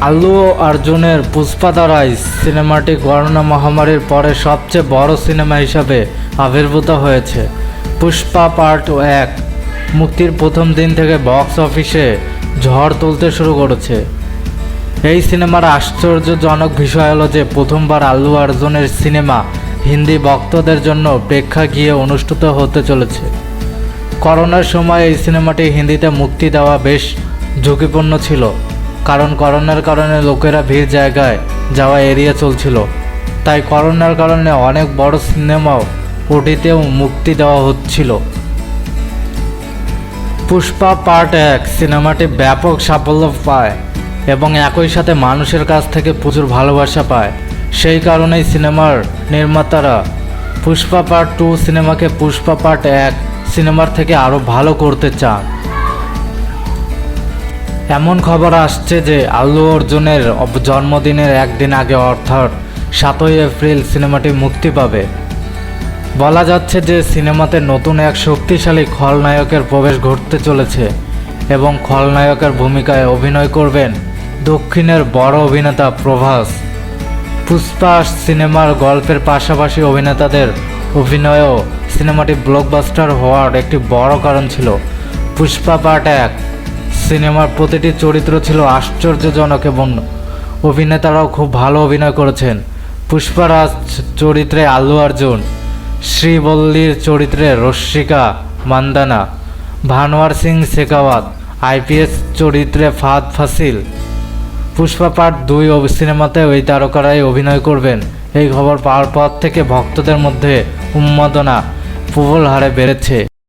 আল্লু অর্জুনের পুষ্পাদারাই সিনেমাটি করোনা মহামারীর পরে সবচেয়ে বড় সিনেমা হিসাবে আবির্ভূত হয়েছে। পুষ্পা পার্ট এক, মুক্তির প্রথম দিন থেকে বক্স অফিসে ঝড় তুলতে শুরু করেছে। এই সিনেমার আশ্চর্যজনক বিষয় হলো যে প্রথমবার আল্লু অর্জুনের সিনেমা হিন্দি ভক্তদের জন্য প্রেক্ষা প্রেক্ষাগৃহে অনুষ্ঠিত হতে চলেছে। করোনার সময় এই সিনেমাটি হিন্দিতে মুক্তি দেওয়া বেশ ঝুঁকিপূর্ণ ছিল। কারণ করোনার কারণে লোকেরা ভিড় জায়গায় যাওয়া এড়িয়ে চলছিল। তাই করোনার কারণে অনেক বড় সিনেমাও ওটিতেও মুক্তি দেওয়া হচ্ছিল। পুষ্পা পার্ট এক সিনেমাটি ব্যাপক সাফল্য পায় এবং একই সাথে মানুষের কাছ থেকে প্রচুর ভালোবাসা পায়। সেই কারণেই সিনেমার নির্মাতারা পুষ্পা পার্ট টু সিনেমাকে পুষ্পা পার্ট এক সিনেমার থেকে আরও ভালো করতে চান। এমন খবর আসছে যে আল্লু অর্জুনের জন্মদিনের একদিন আগে অর্থাৎ সাতই এপ্রিল সিনেমাটি মুক্তি পাবে। বলা যাচ্ছে যে সিনেমাতে নতুন এক শক্তিশালী খলনায়কের প্রবেশ ঘটতে চলেছে এবং খলনায়কের ভূমিকায় অভিনয় করবেন দক্ষিণের বড় অভিনেতা প্রভাস। পুষ্পা সিনেমার গল্পের পাশাপাশি অভিনেতাদের অভিনয়ও সিনেমাটি ব্লকবাস্টার হওয়ার একটি বড় কারণ ছিল। পুষ্পা পার্ট এক। সিনেমার প্রতিটি চরিত্র ছিল আশ্চর্যজনক এবং অভিনেতারাও খুব ভালো অভিনয় করেছেন। পুষ্পারাজ চরিত্রে আল্লু অর্জুন, শ্রীবল্লীর চরিত্রে রশ্মিকা মান্দানা ভানোয়ার সিং শেখাওয়াত, আইপিএস চরিত্রে ফাদ ফাসিল। পুষ্পা পার্ট দুই সিনেমাতে ওই তারকারাই অভিনয় করবেন। এই খবর পাওয়ার পর থেকে ভক্তদের মধ্যে উন্মাদনা প্রবল হারে বেড়েছে।